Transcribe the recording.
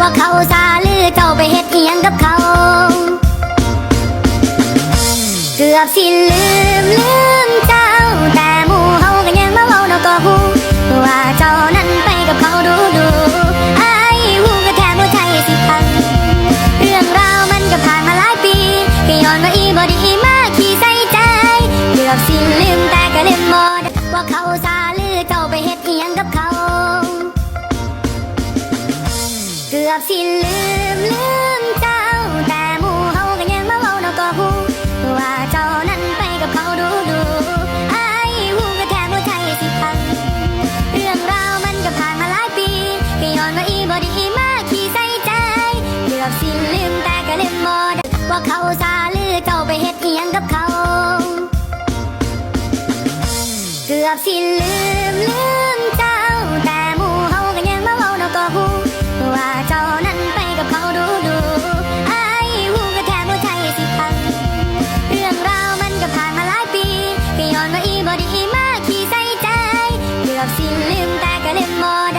ว่าเขาซาลือเจ้าไปเฮ็ดอีหยังกับเขา เกือบสิลืมลืมเจ้า แต่หมู่เฮาก็ยังมาเว้าเนาะก็ฮู้ว่าเจ้านั้นไปกับเขาดูดูไอ้ฮู้ก็แค่บ่ใช่สิพันเรื่องราวมันก็ผ่านมาหลายปีก็ย้อนว่าอีบ่ดีมาขี้ใส่ใจ เกือบสิลืมแต่ก็ลืมบ่ได้ว่าเขาซาลือเจ้าไปเฮ็ดอีหยังกับเขา เกือบสิลืมลืมเจ้า แต่หมู่เฮาก็ยังมาเว้านาะก็ฮู้ว่าเจ้านั้นไปกับเขาดูดูไอ้ายฮู้ก็แค่บ่ใช่สิพันเรื่องราวมันก็ผ่านมาหลายปีก็ย้อนว่าอีบ่ดีมาขี้ใส่ใจ เกือบสิลืมแต่ก็ลืมบ่ได้ว่าเขาซาลือเจ้าไปเฮ็ดอีหยังกับเขา เกือบสิลืมลืม xin liêm ta cả đêm mơ